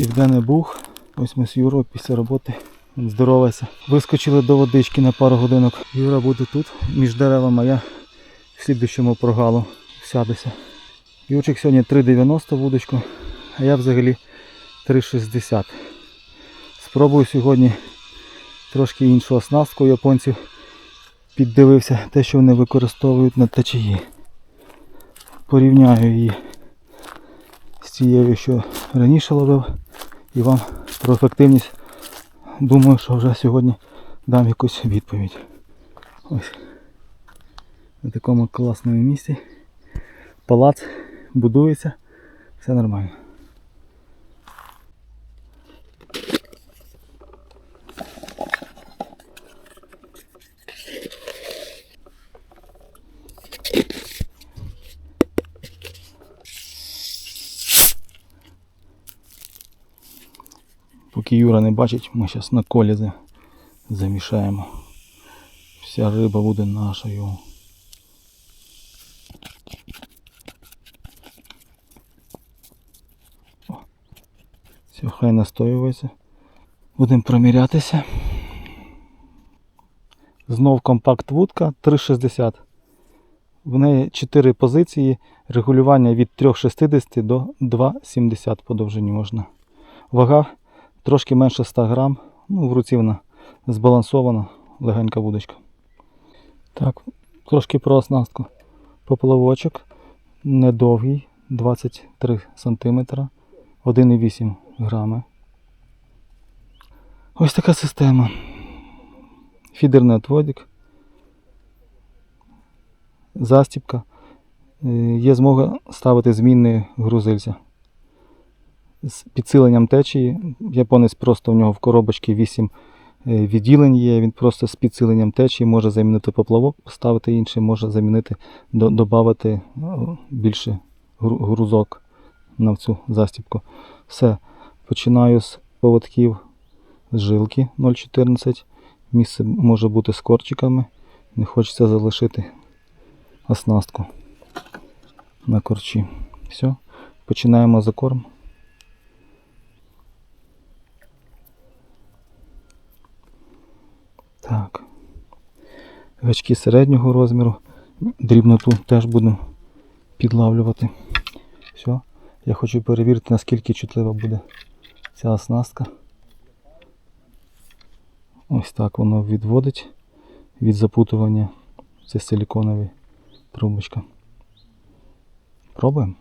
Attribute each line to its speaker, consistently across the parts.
Speaker 1: Південний Буг. Ось ми з Юрою після роботи. Здоровайся. Вискочили до водички на пару годинок. Юра буде тут, між деревами, а я в слідущому прогалу сядуся. Юрчик сьогодні 3,90 вудочку, а я взагалі 3,60. Спробую сьогодні трошки іншу оснастку японців. Піддивився те, що вони використовують на течії. Порівняю її з тією, що раніше ловив, і вам про ефективність думаю, що вже сьогодні дам якусь відповідь. Ось. На такому класному місці. Палац будується, все нормально. Поки Юра не бачить, ми зараз на колі замішаємо. Вся риба буде нашою. О, Все, хай настоюється. Будемо промірятися. Знов компакт вудка 3,60. В неї 4 позиції, регулювання від 3,60 до 2,70 по довжині можна. Вага трошки менше 100 грам. Ну, в руці вона збалансована, легенька вудочка. Так, трошки про оснастку. Поплавочок недовгий, 23 см, 1,8 грами. Ось така система. Фідерний отводик. Застіпка. Е, Є змога ставити змінний грузильця з підсиленням течії. Японець просто в нього в коробочці 8 е, відділень є. Він просто з підсиленням течії може замінити поплавок, поставити інший, може замінити, до- додати ну, більше грузок на цю застіпку. Все. Починаю з поводків з жилки 0,14. Місце може бути з корчиками. Не хочеться залишити оснастку на корчі. Все. Починаємо закорм. Так. Гачки середнього розміру. Дрібноту теж будемо підлавлювати. Все. Я хочу перевірити, наскільки чутлива буде ця оснастка. Ось так воно відводить від запутування. Це силіконові трубочка. Пробуємо.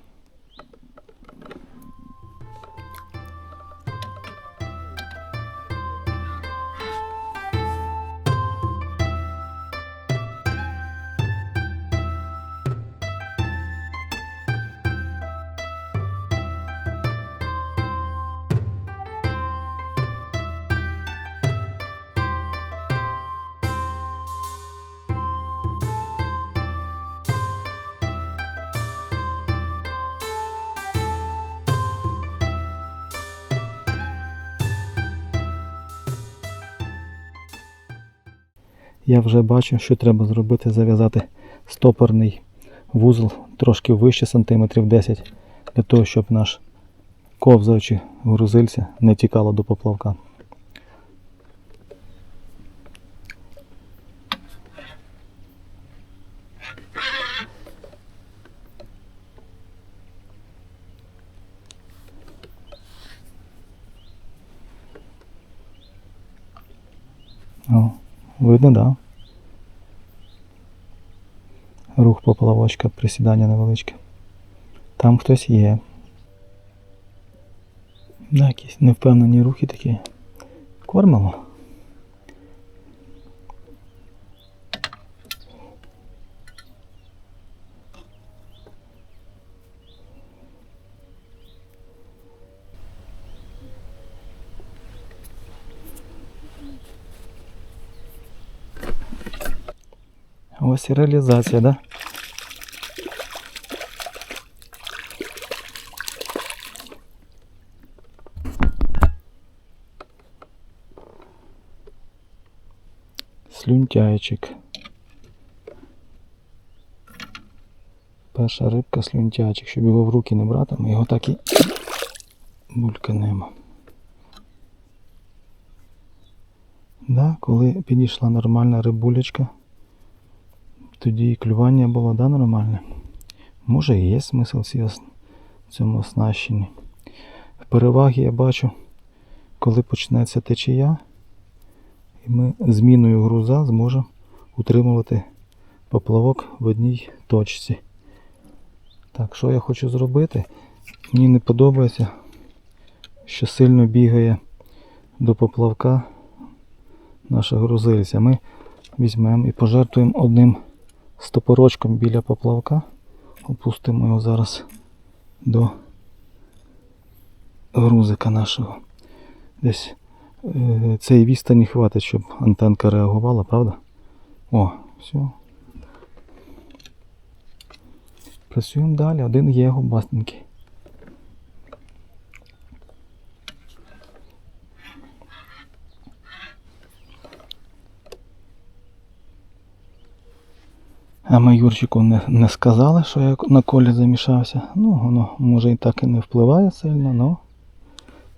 Speaker 1: Я вже бачу, що треба зробити, зав'язати стопорний вузол трошки вище сантиметрів 10, для того, щоб наш ковзаючи грузильця не тікало до поплавка. О, видно, да. Рух поплавочка, присідання невеличке. Там хтось є. Да, якісь невпевнені рухи такі. Кормимо. Ось і реалізація, да? Слюнтяйчик. Перша рибка слюнтячик, щоб його в руки не брати, ми його так і бульканемо. Да, Коли підійшла нормальна рибулечка тоді і клювання було да, нормальне. Може і є смисл в цьому оснащенні. Переваги я бачу, коли почнеться течія, і ми зміною груза зможемо утримувати поплавок в одній точці. Так, що я хочу зробити? Мені не подобається, що сильно бігає до поплавка наша грузильця. Ми візьмемо і пожертвуємо одним стопорочком біля поплавка. Опустимо його зараз до грузика нашого. Десь е, цієї відстані хватить, щоб антенка реагувала, правда? О, все. Працюємо далі, один є губастенький. А ми Юрчику не, не сказали, що я на колі замішався. Ну, воно може і так і не впливає сильно, але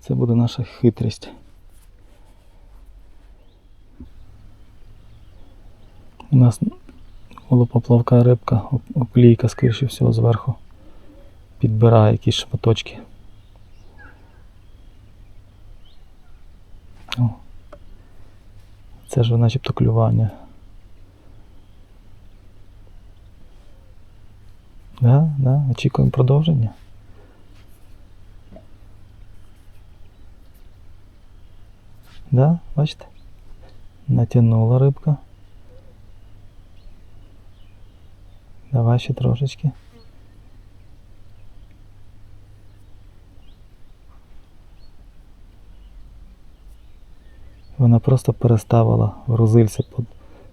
Speaker 1: це буде наша хитрість. У нас коло поплавка рибка, оплійка, скоріше всього, зверху підбирає якісь шматочки. Це ж начебто клювання. Да, да, очікуємо продовження. Да, бачите? Натягнула рибка. Давай ще трошечки. Вона просто переставила грузильця, под-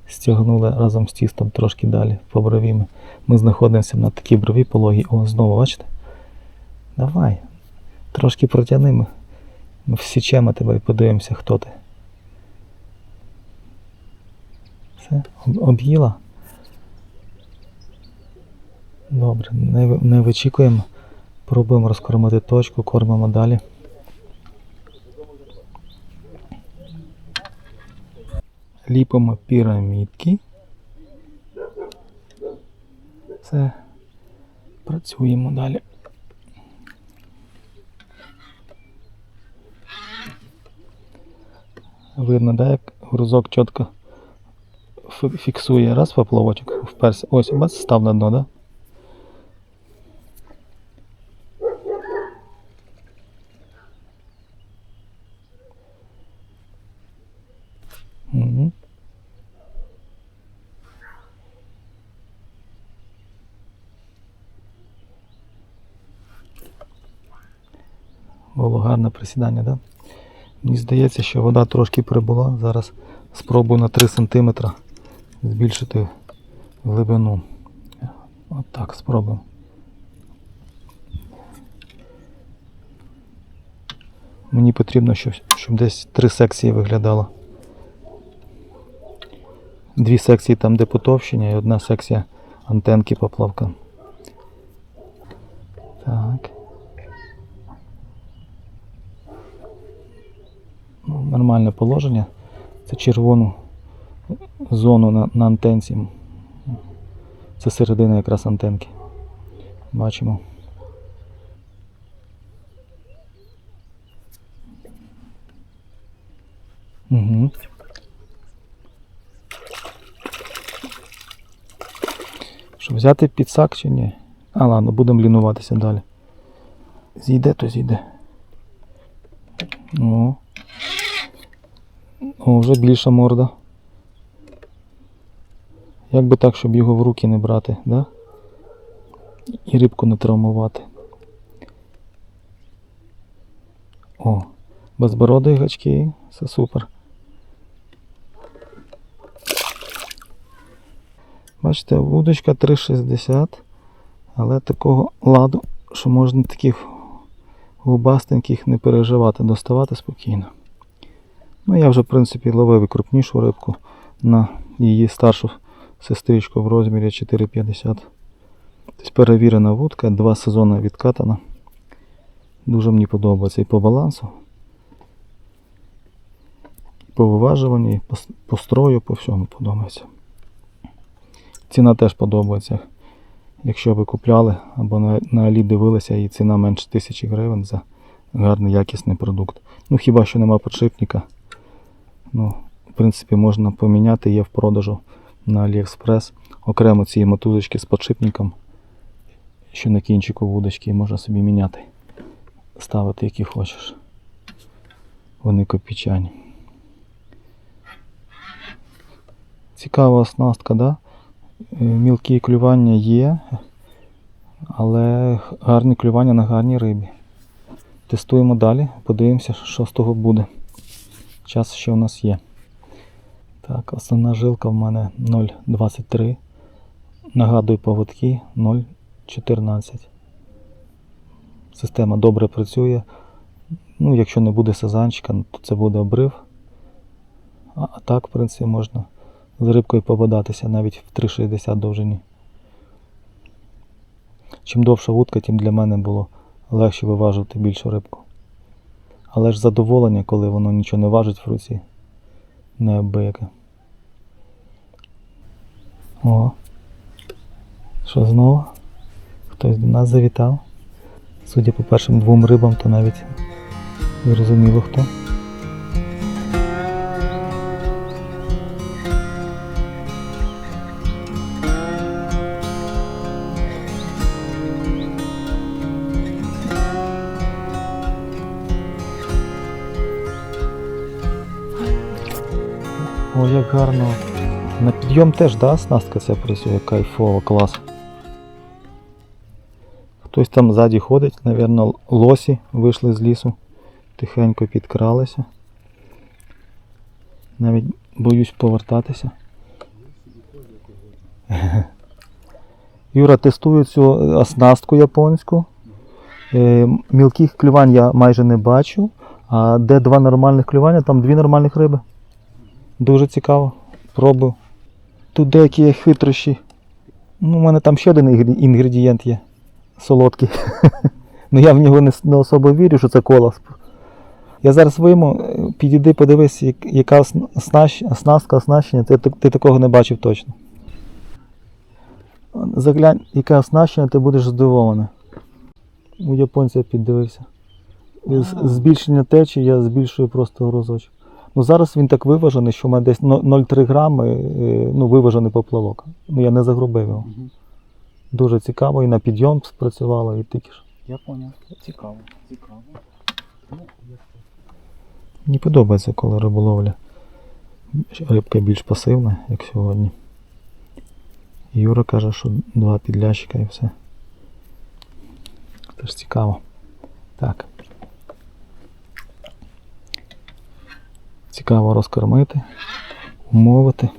Speaker 1: стягнула разом з тістом трошки далі по брові. Ми- знаходимося на такій брові пологій. О, знову, бачите? Давай. Трошки протягни ми. Ми всічемо тебе і подивимося, хто ти. Все, об'їла. Добре, не, не вичікуємо. Пробуємо розкормити точку, кормимо далі. Ліпимо пірамідки. Все. Працюємо далі. Видно, да, як грузок чітко фіксує раз поплавочок вперся. Ось, бац, став на дно, да? Угу. Було гарне присідання, да? Мені здається, що вода трошки прибула. Зараз спробую на 3 см збільшити глибину. От так спробуємо. Мені потрібно, щоб, щоб десь три секції виглядало. Дві секції там, де потовщення, і одна секція антенки поплавка. Так. Нормальне положення. Це червону зону на, на антенці. Це середина якраз антенки. Бачимо. Угу. Що взяти підсак чи ні? А ладно, будемо лінуватися далі. Зійде, то зійде. О. О, вже більша морда. Як би так, щоб його в руки не брати, да? І рибку не травмувати. О, безбородий гачки, все супер. Бачите, вудочка 3,60, але такого ладу, що можна таких губастеньких не переживати, доставати спокійно. Ну, я вже, в принципі, ловив і крупнішу рибку на її старшу сестричку в розмірі 4,50. Тобто перевірена вудка, два сезони відкатана. Дуже мені подобається і по балансу, і по виважуванню, і по, по строю, по всьому подобається. Ціна теж подобається. Якщо ви купляли або на, на Алі дивилися, і ціна менше тисячі гривень за гарний якісний продукт. Ну хіба що нема подшипника. Ну, в принципі, можна поміняти, є в продажу на AliExpress. Окремо ці мотузочки з подшипником, що на кінчику вудочки, і можна собі міняти. Ставити які хочеш. Вони копічані. Цікава оснастка, да? Е, Мілкі клювання є, але гарні клювання на гарній рибі. Тестуємо далі, подивимося, що з того буде. Час ще у нас є. Так, основна жилка в мене 0,23. Нагадую поводки 0,14. Система добре працює. Ну, якщо не буде сазанчика, то це буде обрив. А а так, в принципі, можна з рибкою пободатися навіть в 3,60 довжині. Чим довша вудка, тим для мене було легше виважувати більшу рибку. Але ж задоволення, коли воно нічого не важить в руці, неабияке. О. Що знову? Хтось до нас завітав. Судя по першим двом рибам, то навіть зрозуміло хто. О, як гарно. На підйом теж, да, оснастка ця працює, кайфово, клас. Хтось там ззаді ходить, напевно, лосі вийшли з лісу, тихенько підкралися. Навіть боюсь повертатися. Юра тестує цю оснастку японську. Е, Мілких клювань я майже не бачу, а де два нормальних клювання, там дві нормальних риби. Дуже цікаво. Пробую. Тут деякі є хитрощі. Ну, у мене там ще один інгредієнт є. Солодкий. ну я в нього не, не особо вірю, що це колос. Я зараз вийму, е, підійди, подивись, як- яка оснастка, оснащення. Ти, ти, такого не бачив точно. Заглянь, яке оснащення, ти будеш здивований. У японця піддивився. З- Збільшення течії я збільшую просто грузочок. Ну зараз він так виважений, що в мене десь 0,3 грами е, ну, виважений поплавок. Ну я не загрубив його.
Speaker 2: Мгм.
Speaker 1: Дуже цікаво, і на підйом спрацювало, і тільки ж.
Speaker 2: Я поняв. Цікаво. Цікаво. Ну,
Speaker 1: Мені подобається, коли риболовля. Рибка більш пасивна, як сьогодні. Юра каже, що два підлящика і все. Теж цікаво. Так. Цікаво розкормити, умовити.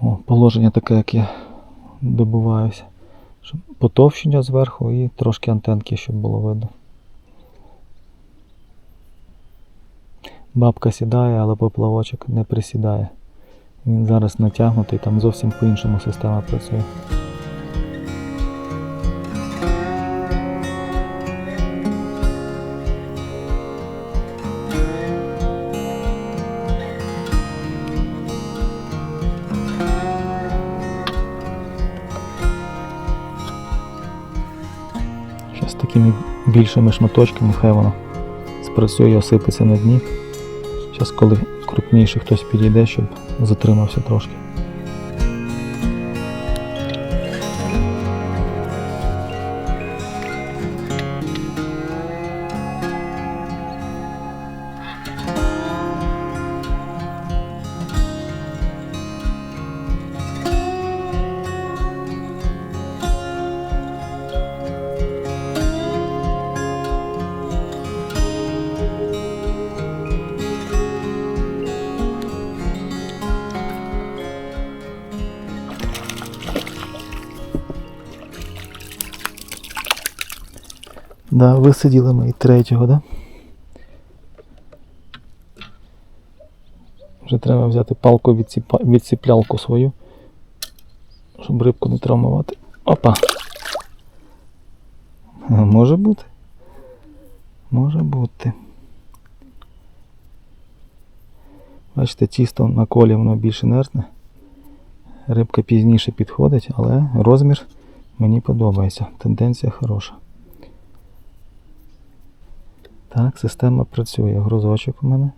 Speaker 1: О, положення таке, як я добуваюся. Потовщення зверху і трошки антенки, щоб було видно. Бабка сідає, але поплавочок не присідає. Він зараз натягнутий, там зовсім по-іншому система працює. Такими більшими шматочками хай воно спрацює осипеться на дні. Зараз, коли крупніший хтось підійде, щоб затримався трошки. Да, висиділи ми і третього, да? Вже треба взяти палку відціплялку свою, щоб рибку не травмувати. Опа! Може бути. Може бути. Бачите, тісто на колі воно більш інертне. Рибка пізніше підходить, але розмір мені подобається. Тенденція хороша. Так, система працює. Грузочок у мене.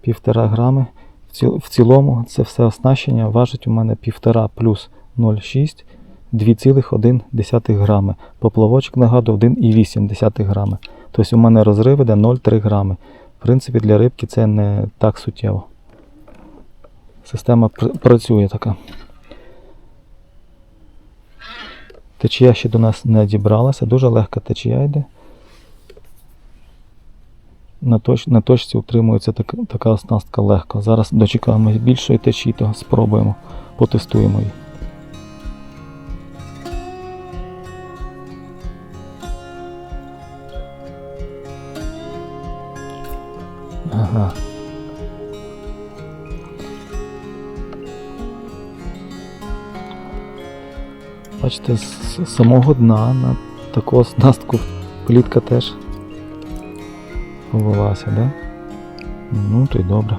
Speaker 1: Півтора грами. В, ціл, в цілому це все оснащення важить у мене півтора плюс 0,6 2,1 грами. Поплавочок нагадую 1,8 грами. Тобто у мене розрив іде 0,3 грами. В принципі, для рибки це не так суттєво. Система пр- працює така. Течія ще до нас не дібралася, дуже легка течія йде. На, точ, на точці утримується так, така оснастка легко. Зараз дочекаємось більшої течії, то спробуємо, потестуємо її. Ага. Бачите, з самого дна на таку оснастку плітка теж повелася, да? Ну, то й добре.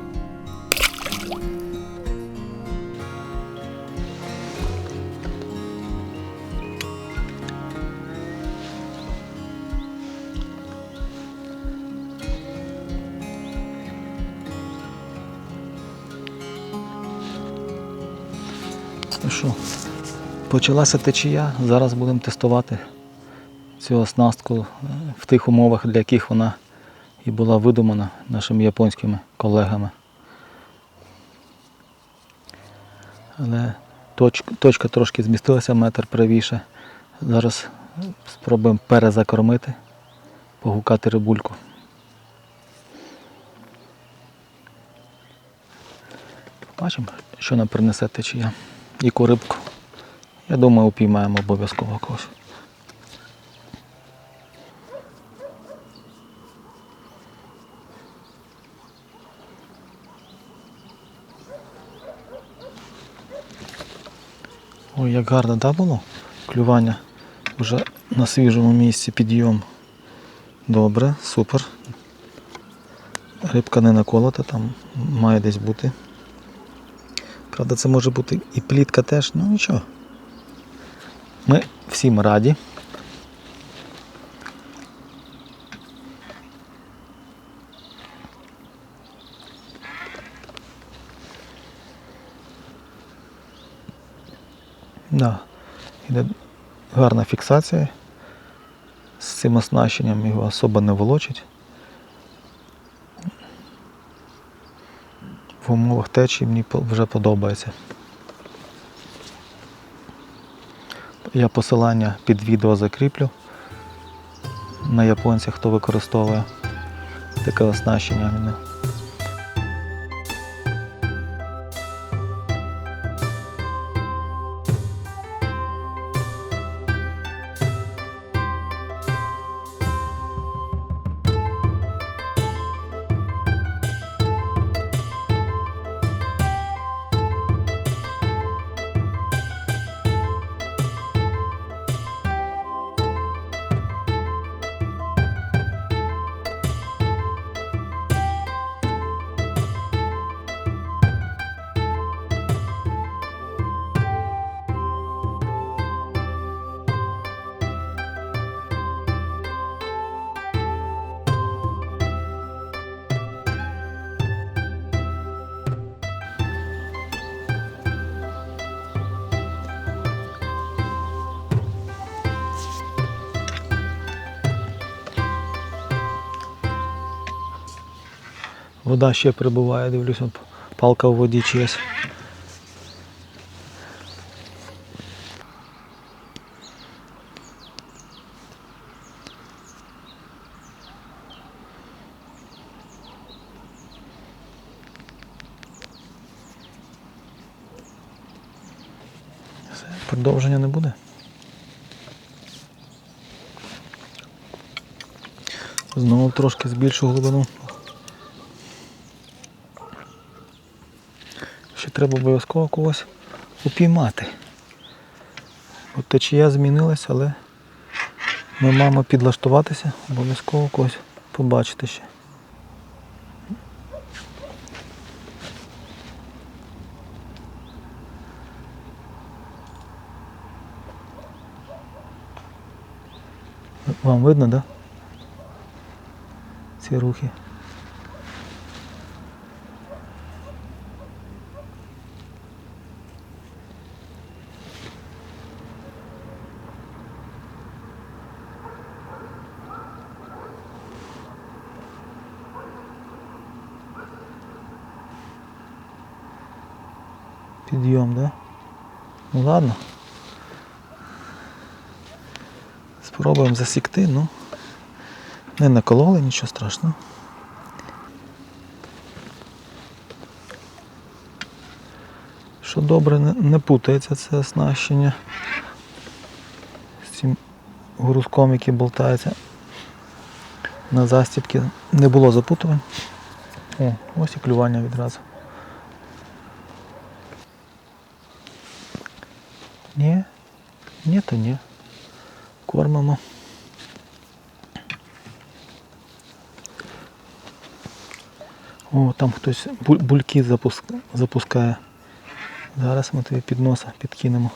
Speaker 1: Ну що, почалася течія. Зараз будемо тестувати цю оснастку е, в тих умовах, для яких вона і була видумана нашими японськими колегами. Але точка, точка трошки змістилася метр правіше. Зараз спробуємо перезакормити, погукати рибульку. Бачимо, що нам принесе течія. Яку рибку. Я думаю, упіймаємо обов'язково когось. Як гарно да, було? Клювання вже на свіжому місці підйом. Добре, супер. Рибка не наколота, там має десь бути. Правда, це може бути і плітка теж, ну нічого. Ми всім раді. Да. Іде гарна фіксація. З цим оснащенням його особо не волочить. В умовах течії мені вже подобається. Я посилання під відео закріплю на японцях, хто використовує таке оснащення. Вода ще прибуває, дивлюся, палка в воді чиясь. Продовження не буде. Знову трошки збільшу глибину. треба обов'язково когось упіймати. От течія змінилась, але ми маємо підлаштуватися, обов'язково когось побачити ще. Вам видно, да? Ці рухи. Ладно. Спробуємо засікти, ну. Не накололи, нічого страшного. Що добре, не, путається це оснащення з цим грузком, який болтається на застібки. Не було запутувань. О, ось і клювання відразу. Ні, ні, то ні. Кормимо. О, там хтось бульки запускає. Зараз ми тобі під носа підкинемо.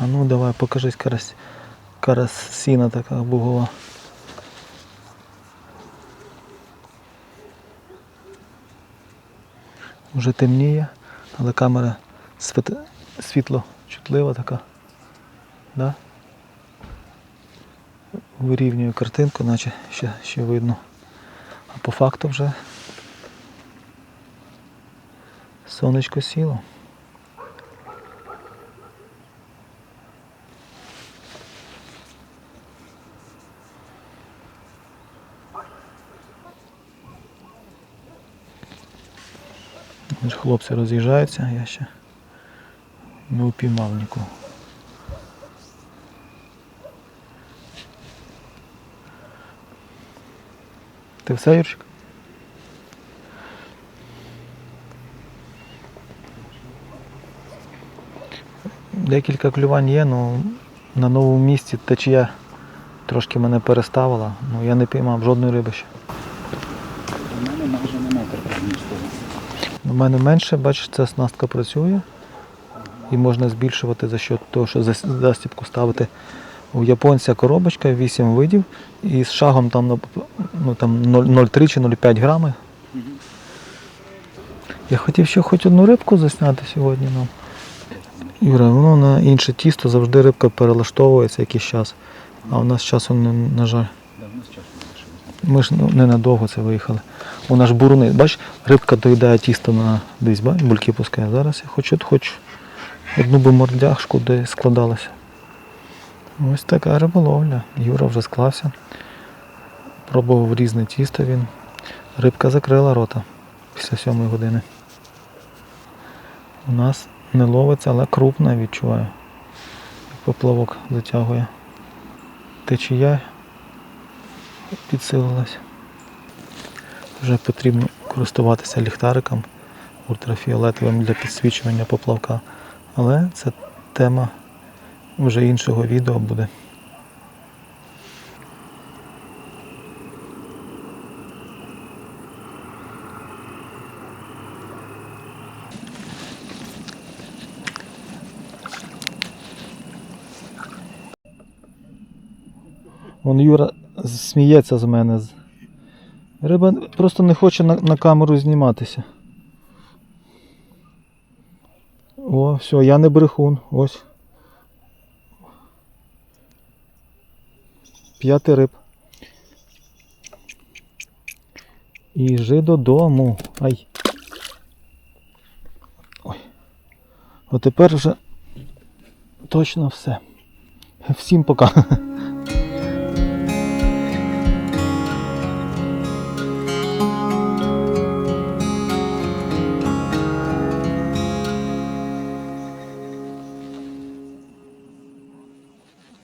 Speaker 1: А ну давай, покажись карась. Карасіна така бугова. Вже темніє, але камера світ... світло чутлива така. Да? Вирівнює картинку, наче ще, ще видно. А по факту вже сонечко сіло. Хлопці роз'їжджаються, я ще не упіймав нікого. Ти все, Юрчик? Декілька клювань є, ну на новому місці течія трошки мене переставила, ну я не піймав жодної риби ще.
Speaker 2: У мене майже не метр.
Speaker 1: У мене менше, бачиш, ця снастка працює і можна збільшувати за счет того, що зас- застібку ставити. У японця коробочка 8 видів і з шагом там, ну, там 0,3 чи 0,5 грами. Я хотів ще хоч одну рибку засняти сьогодні. Ну. Юра, воно на інше тісто завжди рибка перелаштовується якийсь час. А у нас часу, не- на жаль. Ми ж ну, ненадовго це виїхали. У нас ж буруни, бач, рибка доїдає тісто на десь, бач, бульки пускає. Зараз я хочу хоч одну би мордяшку, де складалася. Ось така риболовля. Юра вже склався. Пробував різне тісто він. Рибка закрила рота після сьомої години. У нас не ловиться, але крупна відчуваю. Поплавок затягує. Течія підсилилась. Вже потрібно користуватися ліхтариком ультрафіолетовим для підсвічування поплавка. Але це тема вже іншого відео буде. Вон Юра сміється з мене. Риба просто не хоче на, на камеру зніматися. О, все, я не брехун. Ось. П'ятий риб. І жи додому. Ай. Ой. От тепер вже точно все. Всім пока.